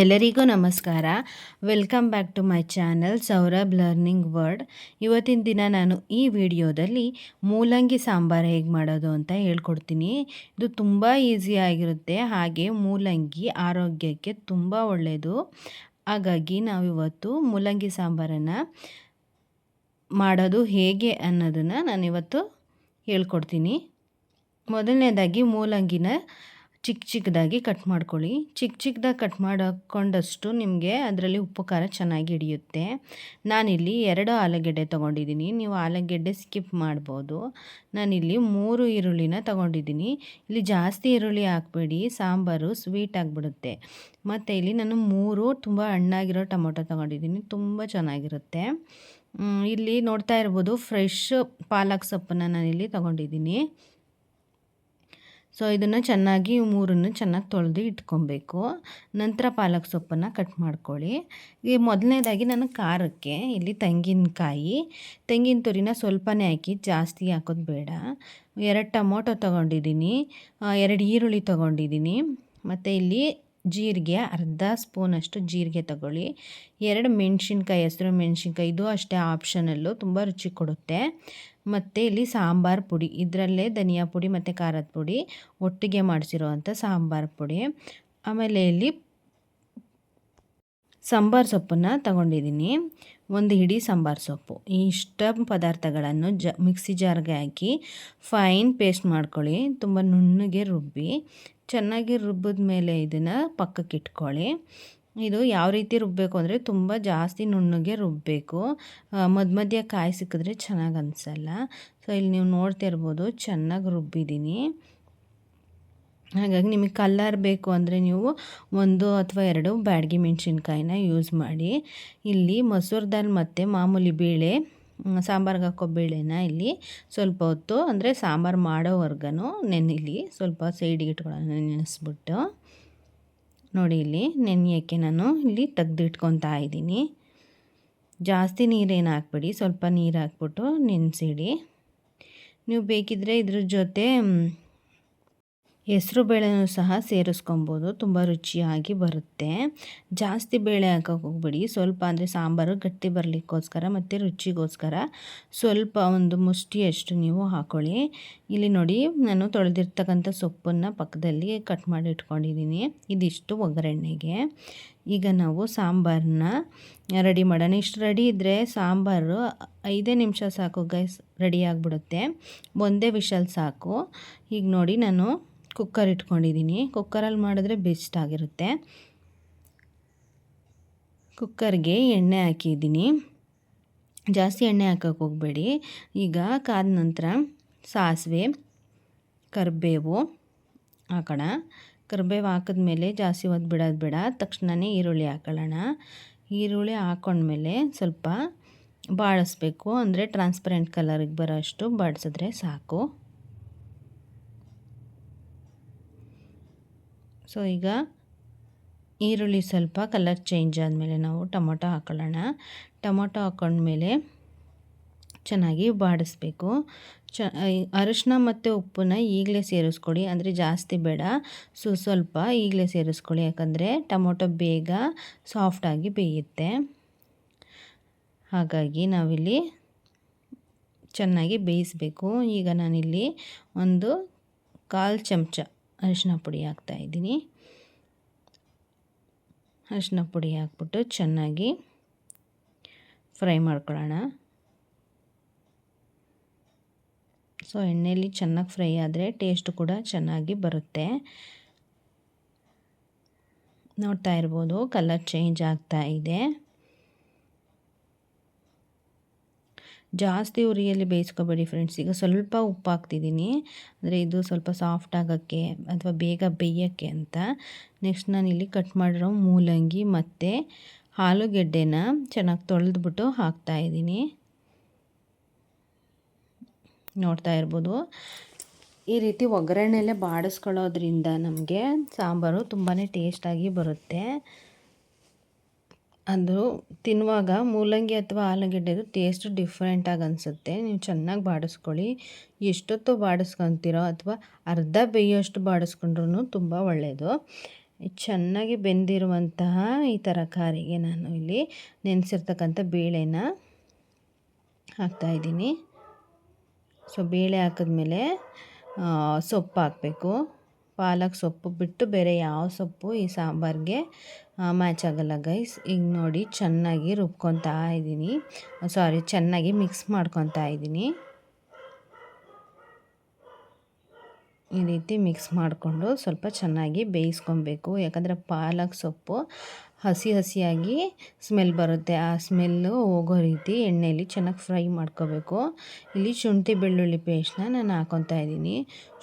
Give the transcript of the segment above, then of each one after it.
ಎಲ್ಲರಿಗೂ ನಮಸ್ಕಾರ. Welcome back to my channel Saurabh learning word ಇವತ್ತಿನ ದಿನ ನಾನು ಈ ವಿಡಿಯೋದಲ್ಲಿ ಮೂಲಂಗಿ ಸಾಂಬಾರು ಹೇಗೆ ಮಾಡೋದು ಅಂತ ಹೇಳ್ಕೊಡ್ತೀನಿ. ಇದು ತುಂಬ ಈಸಿಯಾಗಿರುತ್ತೆ ಹಾಗೆ ಮೂಲಂಗಿ ಆರೋಗ್ಯಕ್ಕೆ ತುಂಬ ಒಳ್ಳೆಯದು ಹಾಗಾಗಿ ನಾವಿವತ್ತು ಮೂಲಂಗಿ ಸಾಂಬಾರನ್ನು ಮಾಡೋದು ಹೇಗೆ ಅನ್ನೋದನ್ನು ನಾನಿವತ್ತು ಹೇಳ್ಕೊಡ್ತೀನಿ. ಮೊದಲನೇದಾಗಿ ಮೂಲಂಗಿನ ಚಿಕ್ಕ ಚಿಕ್ಕದಾಗಿ ಕಟ್ ಮಾಡ್ಕೊಳ್ಳಿ. ಚಿಕ್ಕ ಚಿಕ್ಕದಾಗಿ ಕಟ್ ಮಾಡಿಕೊಂಡಷ್ಟು ನಿಮಗೆ ಅದರಲ್ಲಿ ಉಪ್ಪು ಖಾರ ಚೆನ್ನಾಗಿ ಹಿಡಿಯುತ್ತೆ. ನಾನಿಲ್ಲಿ ಎರಡು ಆಲೂಗೆಡ್ಡೆ ತೊಗೊಂಡಿದ್ದೀನಿ. ನೀವು ಆಲೂಗೆಡ್ಡೆ ಸ್ಕಿಪ್ ಮಾಡ್ಬೋದು. ನಾನಿಲ್ಲಿ ಮೂರು ಈರುಳ್ಳಿನ ತೊಗೊಂಡಿದ್ದೀನಿ. ಇಲ್ಲಿ ಜಾಸ್ತಿ ಈರುಳ್ಳಿ ಹಾಕ್ಬೇಡಿ. ಸಾಂಬಾರು ಸ್ವೀಟ್ ಆಗಿಬಿಡುತ್ತೆ. ಮತ್ತು ಇಲ್ಲಿ ನಾನು ಮೂರು ತುಂಬ ಹಣ್ಣಾಗಿರೋ ಟೊಮೊಟೊ ತೊಗೊಂಡಿದ್ದೀನಿ. ತುಂಬ ಚೆನ್ನಾಗಿರುತ್ತೆ. ಇಲ್ಲಿ ನೋಡ್ತಾ ಇರ್ಬೋದು, ಫ್ರೆಶ್ ಪಾಲಕ್ ಸೊಪ್ಪನ್ನು ನಾನಿಲ್ಲಿ ತೊಗೊಂಡಿದ್ದೀನಿ. ಸೊ ಇದನ್ನು ಚೆನ್ನಾಗಿ ಮೂರನ್ನು ಚೆನ್ನಾಗಿ ತೊಳೆದು ಇಟ್ಕೊಬೇಕು. ನಂತರ ಪಾಲಕ್ ಸೊಪ್ಪನ್ನು ಕಟ್ ಮಾಡ್ಕೊಳ್ಳಿ. ಈ ಮೊದಲನೇದಾಗಿ ನಾನು ಖಾರಕ್ಕೆ, ಇಲ್ಲಿ ತೆಂಗಿನಕಾಯಿ, ತೆಂಗಿನ ತುರಿನ ಸ್ವಲ್ಪನೇ ಹಾಕಿ, ಜಾಸ್ತಿ ಹಾಕೋದು ಬೇಡ. ಎರಡು ಟೊಮೊಟೊ ತೊಗೊಂಡಿದ್ದೀನಿ ಎರಡು ಈರುಳ್ಳಿ ತೊಗೊಂಡಿದ್ದೀನಿ, ಮತ್ತು ಇಲ್ಲಿ ಜೀರಿಗೆ, ಅರ್ಧ ಸ್ಪೂನಷ್ಟು ಜೀರಿಗೆ ತಗೊಳ್ಳಿ. ಎರಡು ಮೆಣಸಿನ್ಕಾಯಿ, ಹೆಸರು ಮೆಣಸಿನ್ಕಾಯಿ, ಇದು ಅಷ್ಟೇ ಆಪ್ಷನಲ್ಲು ತುಂಬ ರುಚಿ ಕೊಡುತ್ತೆ. ಮತ್ತು ಇಲ್ಲಿ ಸಾಂಬಾರು ಪುಡಿ, ಇದರಲ್ಲೇ ಧನಿಯಾ ಪುಡಿ ಮತ್ತು ಖಾರದ ಪುಡಿ ಒಟ್ಟಿಗೆ ಮಾಡಿಸಿರುವಂಥ ಸಾಂಬಾರು ಪುಡಿ. ಆಮೇಲೆ ಇಲ್ಲಿ ಸಾಂಬಾರು ಸೊಪ್ಪನ್ನು ತಗೊಂಡಿದ್ದೀನಿ. ಒಂದು ಹಿಡಿ ಸಾಂಬಾರು ಸೊಪ್ಪು. ಈ ಇಷ್ಟ ಪದಾರ್ಥಗಳನ್ನು ಜ, ಮಿಕ್ಸಿ ಜಾರ್ಗೆ ಹಾಕಿ ಫೈನ್ ಪೇಸ್ಟ್ ಮಾಡ್ಕೊಳ್ಳಿ. ತುಂಬ ನುಣ್ಣಗೆ ರುಬ್ಬಿ. ಚೆನ್ನಾಗಿ ರುಬ್ಬಿದ ಮೇಲೆ ಇದನ್ನು ಪಕ್ಕಕ್ಕೆ ಇಟ್ಕೊಳ್ಳಿ. ಇದು ಯಾವ ರೀತಿ ರುಬ್ಬಬೇಕು ಅಂದರೆ ತುಂಬ ಜಾಸ್ತಿ ನುಣ್ಣಗೆ ರುಬ್ಬಬೇಕು ಮಧ್ಯ ಮಧ್ಯ ಕಾಯಿ ಸಿಕ್ಕಿದ್ರೆ ಚೆನ್ನಾಗಿ ಅನಿಸಲ್ಲ. ಸೊ ಇಲ್ಲಿ ನೀವು ನೋಡ್ತಾ ಇರ್ಬೋದು, ಚೆನ್ನಾಗಿ ರುಬ್ಬಿದ್ದೀನಿ. ಹಾಗಾಗಿ ನಿಮಗೆ ಕಲ್ಲರ್ ಬೇಕು ಅಂದರೆ ನೀವು ಒಂದು ಅಥವಾ ಎರಡು ಬ್ಯಾಡಗಿ ಮೆಣಸಿನ್ಕಾಯಿನ ಯೂಸ್ ಮಾಡಿ. ಇಲ್ಲಿ ಮಸೂರ್ ದಾಲ್ ಮತ್ತು ಮಾಮೂಲಿ ಬೇಳೆ ಸಾಂಬಾರ್ಗೆ ಹಾಕೋ ಬೇಳೆನ ಇಲ್ಲಿ ಸ್ವಲ್ಪ ಹೊತ್ತು ಅಂದರೆ ಸಾಂಬಾರು ಮಾಡೋವರ್ಗನೂ ನೆನಿಲಿ ಸ್ವಲ್ಪ ಸೈಡಿಗೆ ಇಟ್ಕೊಳ್ಳೋಣ ನೆನೆಸ್ಬಿಟ್ಟು. ನೋಡಿ ಇಲ್ಲಿ ನೆನೆಯೋಕ್ಕೆ ನಾನು ಇಲ್ಲಿ ತೆಗ್ದಿಟ್ಕೊತಾ ಇದ್ದೀನಿ. ಜಾಸ್ತಿ ನೀರೇನು ಹಾಕ್ಬೇಡಿ, ಸ್ವಲ್ಪ ನೀರು ಹಾಕ್ಬಿಟ್ಟು ನೆನೆಸಿಡಿ. ನೀವು ಬೇಕಿದ್ದರೆ ಇದ್ರ ಜೊತೆ ಹೆಸ್ರು ಬೇಳೆನೂ ಸಹ ಸೇರಿಸ್ಕೊಬೋದು. ತುಂಬ ರುಚಿಯಾಗಿ ಬರುತ್ತೆ. ಜಾಸ್ತಿ ಬೇಳೆ ಹಾಕೋಕೆ ಹೋಗ್ಬೇಡಿ. ಸ್ವಲ್ಪ ಅಂದರೆ ಸಾಂಬಾರು ಗಟ್ಟಿ ಬರಲಿಕ್ಕೋಸ್ಕರ ಮತ್ತು ರುಚಿಗೋಸ್ಕರ ಸ್ವಲ್ಪ ಒಂದು ಮುಷ್ಟಿಯಷ್ಟು ನೀವು ಹಾಕ್ಕೊಳ್ಳಿ ಇಲ್ಲಿ ನೋಡಿ, ನಾನು ತೊಳೆದಿರ್ತಕ್ಕಂಥ ಸೊಪ್ಪನ್ನು ಪಕ್ಕದಲ್ಲಿ ಕಟ್ ಮಾಡಿ ಇಟ್ಕೊಂಡಿದ್ದೀನಿ. ಇದಿಷ್ಟು ಒಗ್ಗರಣೆಗೆ. ಈಗ ನಾವು ಸಾಂಬಾರನ್ನ ರೆಡಿ ಮಾಡೋಣ. ಇಷ್ಟು ರೆಡಿ ಇದ್ದರೆ ಸಾಂಬಾರು ಐದೇ ನಿಮಿಷ ಸಾಕು ಗೈಸ್ ರೆಡಿ ಆಗಿಬಿಡುತ್ತೆ. ಒಂದೇ ವಿಷಲ್ ಸಾಕು. ಈಗ ನೋಡಿ, ನಾನು ಕುಕ್ಕರ್ ಇಟ್ಕೊಂಡಿದ್ದೀನಿ. ಕುಕ್ಕರಲ್ಲಿ ಮಾಡಿದ್ರೆ ಬೆಸ್ಟ್ ಆಗಿರುತ್ತೆ. ಕುಕ್ಕರ್ಗೆ ಎಣ್ಣೆ ಹಾಕಿದ್ದೀನಿ. ಜಾಸ್ತಿ ಎಣ್ಣೆ ಹಾಕೋಕೆ ಹೋಗಬೇಡಿ. ಈಗ ಕಾದ ನಂತರ ಸಾಸಿವೆ, ಕರಿಬೇವು ಹಾಕೋಣ. ಕರಿಬೇವು ಹಾಕಿದ್ಮೇಲೆ ಜಾಸ್ತಿ ಹೊತ್ತು ಬಿಡೋದು ಬೇಡ. ತಕ್ಷಣವೇ ಈರುಳ್ಳಿ ಹಾಕೊಳ್ಳೋಣ. ಈರುಳ್ಳಿ ಹಾಕೊಂಡ್ಮೇಲೆ ಸ್ವಲ್ಪ ಬಾಡಿಸ್ಬೇಕು ಅಂದರೆ ಟ್ರಾನ್ಸ್ಪರೆಂಟ್ ಕಲರಿಗೆ ಬರೋ ಅಷ್ಟು ಬಾಡಿಸಿದ್ರೆ ಸಾಕು. ಸೊ ಈಗ ಈರುಳ್ಳಿ ಸ್ವಲ್ಪ ಕಲರ್ ಚೇಂಜ್ ಆದಮೇಲೆ ನಾವು ಟೊಮೊಟೊ ಹಾಕೊಳ್ಳೋಣ. ಟೊಮೊಟೊ ಹಾಕೊಂಡ್ಮೇಲೆ ಚೆನ್ನಾಗಿ ಬಾಡಿಸ್ಬೇಕು. ಚ ಅರಿಶಿನ ಮತ್ತು ಉಪ್ಪನ್ನ ಈಗಲೇ ಸೇರಿಸ್ಕೊಳ್ಳಿ ಅಂದರೆ ಜಾಸ್ತಿ ಬೇಡ. ಸೊ ಸ್ವಲ್ಪ ಈಗಲೇ ಸೇರಿಸ್ಕೊಳ್ಳಿ ಯಾಕಂದರೆ ಟೊಮೊಟೊ ಬೇಗ ಸಾಫ್ಟಾಗಿ ಬೇಯುತ್ತೆ. ಹಾಗಾಗಿ ನಾವಿಲ್ಲಿ ಚೆನ್ನಾಗಿ ಬೇಯಿಸಬೇಕು. ಈಗ ನಾನಿಲ್ಲಿ ಒಂದು ಕಾಲು ಚಮಚ ಅರಿಶಿನ ಪುಡಿ ಹಾಕ್ತಾಯಿದ್ದೀನಿ ಅರಿಶಿನ ಪುಡಿ ಹಾಕ್ಬಿಟ್ಟು ಚೆನ್ನಾಗಿ ಫ್ರೈ ಮಾಡ್ಕೊಳ್ಳೋಣ. ಸೊ, ಎಣ್ಣೆಯಲ್ಲಿ ಚೆನ್ನಾಗಿ ಫ್ರೈ ಆದರೆ ಟೇಸ್ಟ್ ಕೂಡ ಚೆನ್ನಾಗಿ ಬರುತ್ತೆ. ನೋಡ್ತಾ ಇರ್ಬೋದು, ಕಲರ್ ಚೇಂಜ್ ಆಗ್ತಾ ಇದೆ. ಜಾಸ್ತಿ ಉರಿಯಲ್ಲಿ ಬೇಯಿಸ್ಕೊಬೇಡಿ ಫ್ರೆಂಡ್ಸ್ ಈಗ ಸ್ವಲ್ಪ ಉಪ್ಪು ಹಾಕ್ತಿದ್ದೀನಿ ಅಂದರೆ ಇದು ಸ್ವಲ್ಪ ಸಾಫ್ಟ್ ಆಗೋಕ್ಕೆ ಅಥವಾ ಬೇಗ ಬೇಯೋಕ್ಕೆ ಅಂತ. ನೆಕ್ಸ್ಟ್ ನಾನು ಇಲ್ಲಿ ಕಟ್ ಮಾಡಿರೋ ಮೂಲಂಗಿ ಮತ್ತು ಆಲೂಗೆಡ್ಡೆನ ಚೆನ್ನಾಗಿ ತೊಳೆದ್ಬಿಟ್ಟು ಹಾಕ್ತಾಯಿದ್ದೀನಿ ನೋಡ್ತಾ ಇರ್ಬೋದು. ಈ ರೀತಿ ಒಗ್ಗರಣೆಯಲ್ಲೇ ಬಾಡಿಸ್ಕೊಳ್ಳೋದ್ರಿಂದ ನಮಗೆ ಸಾಂಬಾರು ತುಂಬಾ ಟೇಸ್ಟಾಗಿ ಬರುತ್ತೆ. ಅದು ತಿನ್ನುವಾಗ ಮೂಲಂಗಿ ಅಥವಾ ಆಲೂಗಡ್ಡೆದು ಟೇಸ್ಟ್ ಡಿಫ್ರೆಂಟಾಗಿ ಅನಿಸುತ್ತೆ. ನೀವು ಚೆನ್ನಾಗಿ ಬಾಡಿಸ್ಕೊಳ್ಳಿ. ಎಷ್ಟೊತ್ತು ಬಾಡಿಸ್ಕೊತೀರೋ ಅಥವಾ ಅರ್ಧ ಬೇಯೋಷ್ಟು ಬಾಡಿಸ್ಕೊಂಡ್ರೂ ತುಂಬ ಒಳ್ಳೆಯದು ಚೆನ್ನಾಗಿ ಬೆಂದಿರುವಂತಹ ಈ ತರಕಾರಿಗೆ ನಾನು ಇಲ್ಲಿ ನೆನೆಸಿರ್ತಕ್ಕಂಥ ಬೇಳೆನ ಹಾಕ್ತಾಯಿದ್ದೀನಿ ಸೊ ಬೇಳೆ ಹಾಕಿದ್ಮೇಲೆ ಸೊಪ್ಪು ಹಾಕಬೇಕು. ಪಾಲಕ್ ಸೊಪ್ಪು ಬಿಟ್ಟು ಬೇರೆ ಯಾವ ಸೊಪ್ಪು ಈ ಸಾಂಬಾರಿಗೆ ಮ್ಯಾಚ್ ಆಗೋಲ್ಲ ಗೈಸ್ ಈಗ ನೋಡಿ, ಚೆನ್ನಾಗಿ ರುಬ್ಕೊತಾ ಇದ್ದೀನಿ. ಸಾರಿ ಚೆನ್ನಾಗಿ ಮಿಕ್ಸ್ ಮಾಡ್ಕೊತಾ ಇದ್ದೀನಿ. ಈ ರೀತಿ ಮಿಕ್ಸ್ ಮಾಡಿಕೊಂಡು ಸ್ವಲ್ಪ ಚೆನ್ನಾಗಿ ಬೇಯಿಸ್ಕೊಬೇಕು. ಯಾಕಂದರೆ ಪಾಲಕ್ ಸೊಪ್ಪು ಹಸಿ ಹಸಿಯಾಗಿ ಸ್ಮೆಲ್ ಬರುತ್ತೆ. ಆ ಸ್ಮೆಲ್ಲು ಹೋಗೋ ರೀತಿ ಎಣ್ಣೆಯಲ್ಲಿ ಚೆನ್ನಾಗಿ ಫ್ರೈ ಮಾಡ್ಕೋಬೇಕು. ಇಲ್ಲಿ ಶುಂಠಿ ಬೆಳ್ಳುಳ್ಳಿ ಪೇಸ್ಟ್ನ ನಾನು ಹಾಕೊತಾ ಇದ್ದೀನಿ.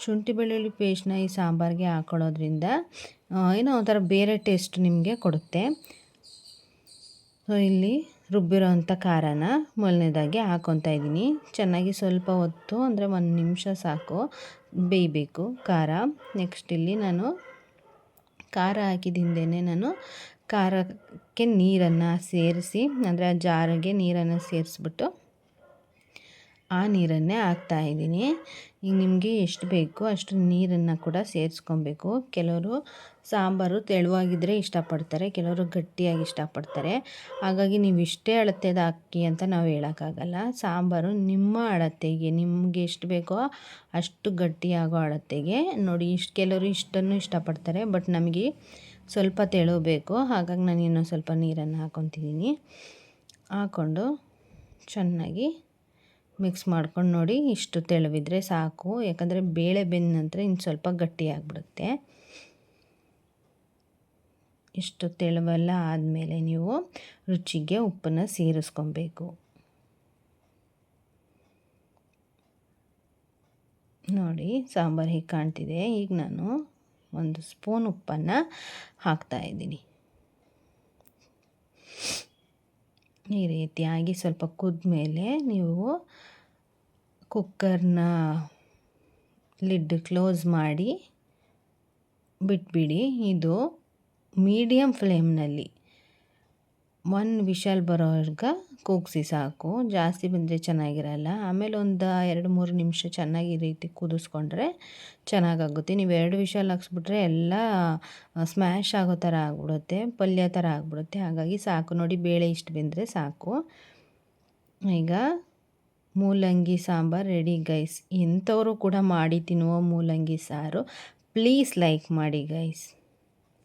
ಶುಂಠಿ ಬೆಳ್ಳುಳ್ಳಿ ಪೇಸ್ಟ್ನ ಈ ಸಾಂಬಾರಿಗೆ ಹಾಕೊಳ್ಳೋದ್ರಿಂದ ಏನೋ ಒಂಥರ ಬೇರೆ ಟೇಸ್ಟ್ ನಿಮಗೆ ಕೊಡುತ್ತೆ. ಸೊ ಇಲ್ಲಿ ರುಬ್ಬಿರೋವಂಥ ಖಾರನ ಮೊದಲನೇದಾಗಿ ಹಾಕೊತಾ ಇದ್ದೀನಿ. ಚೆನ್ನಾಗಿ ಸ್ವಲ್ಪ ಹೊತ್ತು, ಅಂದರೆ ಒಂದು ನಿಮಿಷ ಸಾಕು, ಬೇಯಬೇಕು ಖಾರ. ನೆಕ್ಸ್ಟ್ ಇಲ್ಲಿ ನಾನು ಖಾರ ಹಾಕಿದಿಂದೇ ನಾನು ಖಾರಕ್ಕೆ ನೀರನ್ನು ಸೇರಿಸಿ, ಅಂದರೆ ಆ ಜಾರಿಗೆ ನೀರನ್ನು ಸೇರಿಸ್ಬಿಟ್ಟು ಆ ನೀರನ್ನೇ ಹಾಕ್ತಾಯಿದ್ದೀನಿ ಈಗ ನಿಮಗೆ ಎಷ್ಟು ಬೇಕೋ ಅಷ್ಟು ನೀರನ್ನು ಕೂಡ ಸೇರಿಸ್ಕೊಬೇಕು. ಕೆಲವರು ಸಾಂಬಾರು ತೆಳುವಾಗಿದ್ದರೆ ಇಷ್ಟಪಡ್ತಾರೆ, ಕೆಲವರು ಗಟ್ಟಿಯಾಗಿ ಇಷ್ಟಪಡ್ತಾರೆ. ಹಾಗಾಗಿ ನೀವು ಇಷ್ಟೇ ಅಳತೆದು ಅಕ್ಕಿ ಅಂತ ನಾವು ಹೇಳೋಕ್ಕಾಗಲ್ಲ. ಸಾಂಬಾರು ನಿಮ್ಮ ಅಳತೆಗೆ, ನಿಮಗೆ ಎಷ್ಟು ಬೇಕೋ ಅಷ್ಟು ಗಟ್ಟಿಯಾಗೋ ಅಳತೆಗೆ. ನೋಡಿ, ಇಷ್ಟು ಕೆಲವರು ಇಷ್ಟನ್ನು ಇಷ್ಟಪಡ್ತಾರೆ, ಬಟ್ ನಮಗೆ ಸ್ವಲ್ಪ ತೆಳು ಬೇಕು ಹಾಗಾಗಿ ನಾನು ಇನ್ನೊಂದು ಸ್ವಲ್ಪ ನೀರನ್ನು ಹಾಕೊತಿದ್ದೀನಿ ಹಾಕ್ಕೊಂಡು ಚೆನ್ನಾಗಿ ಮಿಕ್ಸ್ ಮಾಡ್ಕೊಂಡು ನೋಡಿ ಇಷ್ಟು ತೆಳುವಿದ್ರೆ ಸಾಕು. ಯಾಕಂದರೆ ಬೇಳೆ ಬೆಂದ ನಂತರ ಇನ್ನು ಸ್ವಲ್ಪ ಗಟ್ಟಿಯಾಗ್ಬಿಡುತ್ತೆ ಇಷ್ಟು ತೆಳುವೆಲ್ಲ ಆದಮೇಲೆ ನೀವು ರುಚಿಗೆ ಉಪ್ಪನ್ನು ಸೇರಿಸ್ಕೊಬೇಕು. ನೋಡಿ, ಸಾಂಬಾರು ಹೀಗೆ ಕಾಣ್ತಿದೆ. ಈಗ ನಾನು ಒಂದು ಸ್ಪೂನ್ ಉಪ್ಪನ್ನು ಹಾಕ್ತಾಯಿದ್ದೀನಿ ಈ ರೀತಿಯಾಗಿ ಸ್ವಲ್ಪ ಕುದ್ಮೇಲೆ ನೀವು ಕುಕ್ಕರ್ನ ಲಿಡ್ ಕ್ಲೋಸ್ ಮಾಡಿ ಬಿಟ್ಬಿಡಿ. ಇದು ಮೀಡಿಯಮ್ ಫ್ಲೇಮ್ನಲ್ಲಿ ಒನ್ ವಿಶಲ್ ಬರೋವರ್ಗೆ ಕೂಗಿಸಿ ಸಾಕು. ಜಾಸ್ತಿ ಬಂದರೆ ಚೆನ್ನಾಗಿರಲ್ಲ. ಆಮೇಲೆ ಒಂದು ಎರಡು ಮೂರು ನಿಮಿಷ ಚೆನ್ನಾಗಿ ಈ ರೀತಿ ಕುದಿಸ್ಕೊಂಡ್ರೆ ಚೆನ್ನಾಗಾಗುತ್ತೆ. ನೀವು ಎರಡು ವಿಶಲ್ ಹಾಕ್ಸ್ಬಿಟ್ರೆ ಎಲ್ಲ ಸ್ಮ್ಯಾಶ್ ಆಗೋ ಥರ ಆಗ್ಬಿಡುತ್ತೆ, ಪಲ್ಯ ಥರ ಆಗ್ಬಿಡುತ್ತೆ. ಹಾಗಾಗಿ ಸಾಕು. ನೋಡಿ ಬೇಳೆ ಇಷ್ಟು ಬೆಂದರೆ ಸಾಕು. ಈಗ ಮೂಲಂಗಿ ಸಾಂಬಾರು ರೆಡಿ ಗೈಸ್ ಎಂಥವರು ಕೂಡ ಮಾಡಿ ತಿನ್ನುವ ಮೂಲಂಗಿ ಸಾರು. ಪ್ಲೀಸ್ ಲೈಕ್ ಮಾಡಿ ಗೈಸ್